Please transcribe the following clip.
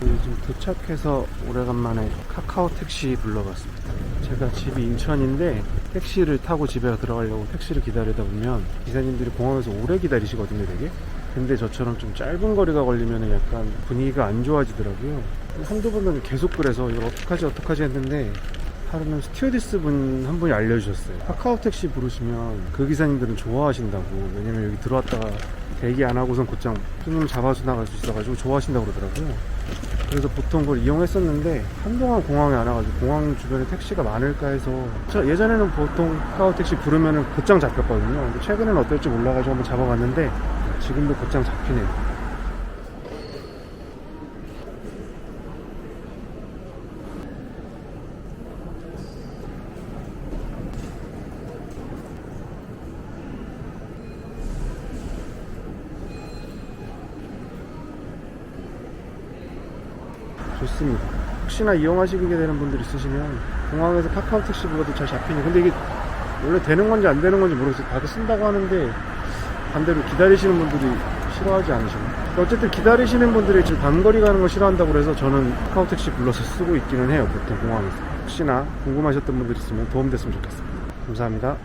지금 도착해서 오래간만에 카카오 택시 불러봤습니다. 제가 집이 인천인데 택시를 타고 집에 들어가려고 택시를 기다리다 보면 기사님들이 공항에서 오래 기다리시거든요, 되게. 근데 저처럼 좀 짧은 거리가 걸리면 약간 분위기가 안 좋아지더라고요. 한두 번은 계속 그래서 이거 어떡하지 어떡하지 했는데 하루는 스튜어디스 분 한 분이 알려주셨어요. 카카오 택시 부르시면 그 기사님들은 좋아하신다고. 왜냐면 여기 들어왔다가 대기 안 하고선 곧장 손님 잡아서 나갈 수 있어가지고 좋아하신다고 그러더라고요. 그래서 보통 그걸 이용했었는데 한동안 공항에 안 와가지고 공항 주변에 택시가 많을까 해서 저 예전에는 보통 카카오 택시 부르면은 곧장 잡혔거든요. 근데 최근에는 어떨지 몰라가지고 한번 잡아봤는데 지금도 곧장 잡히네요. 좋습니다. 혹시나 이용하시게 되는 분들 있으시면 공항에서 카카오 택시 불러도 잘 잡히니 근데 이게 원래 되는 건지 안 되는 건지 모르겠어요. 다들 쓴다고 하는데 반대로 기다리시는 분들이 싫어하지 않으시나요? 그러니까 어쨌든 기다리시는 분들이 지금 단거리 가는 거 싫어한다고 그래서 저는 카카오 택시 불러서 쓰고 있기는 해요. 보통 공항에서. 혹시나 궁금하셨던 분들 있으면 도움됐으면 좋겠습니다. 감사합니다.